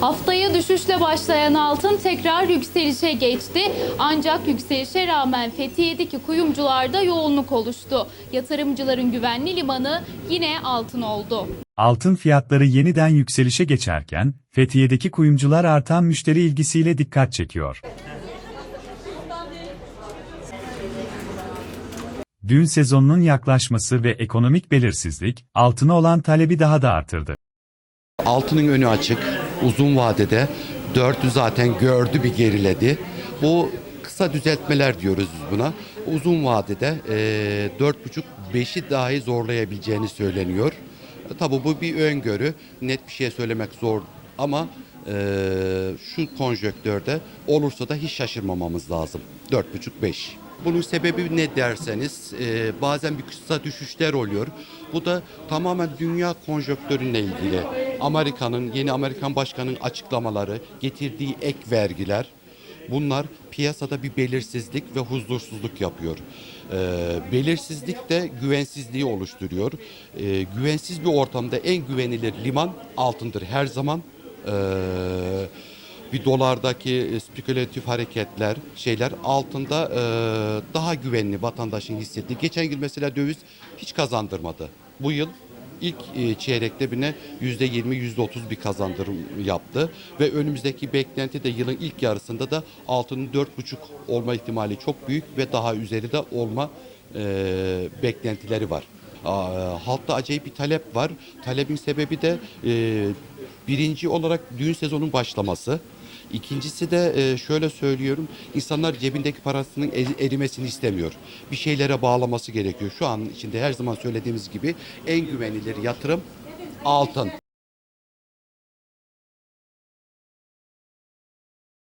Haftaya düşüşle başlayan altın tekrar yükselişe geçti. Ancak yükselişe rağmen Fethiye'deki kuyumcularda yoğunluk oluştu. Yatırımcıların güvenli limanı yine altın oldu. Altın fiyatları yeniden yükselişe geçerken, Fethiye'deki kuyumcular artan müşteri ilgisiyle dikkat çekiyor. Düğün sezonunun yaklaşması ve ekonomik belirsizlik, altına olan talebi daha da artırdı. Altının önü açık. Uzun vadede 4'ü zaten gördü bir geriledi. Bu kısa düzeltmeler diyoruz buna. Uzun vadede eee 4,5-5'i dahi zorlayabileceğini söyleniyor. E, Tabii bu bir öngörü. Net bir şey söylemek zor ama eee, şu konjöktörde olursa da hiç şaşırmamamız lazım. 4,5-5. Bunun sebebi ne derseniz e, bazen bir kısa düşüşler oluyor. Bu da tamamen dünya konjonktörüyle ilgili. Amerika'nın, yeni Amerikan başkanının açıklamaları, getirdiği ek vergiler bunlar piyasada bir belirsizlik ve huzursuzluk yapıyor. E, belirsizlik de güvensizliği oluşturuyor. E, güvensiz bir ortamda en güvenilir liman altındır her zaman. E, bir dolardaki e, spekülatif hareketler, şeyler altında e, daha güvenli vatandaşın hissettiği. Geçen yıl mesela döviz hiç kazandırmadı. Bu yıl ilk e, çeyrekte yüzde otuz bir kazandırım yaptı. Ve önümüzdeki beklenti de yılın ilk yarısında da altının dört buçuk olma ihtimali çok büyük ve daha üzeri de olma e, beklentileri var. Halkta acayip bir talep var. Talebin sebebi de e, birinci olarak düğün sezonun başlaması. İkincisi de e, şöyle söylüyorum. insanlar cebindeki parasının eri- erimesini istemiyor. Bir şeylere bağlaması gerekiyor. Şu an içinde her zaman söylediğimiz gibi en güvenilir yatırım altın.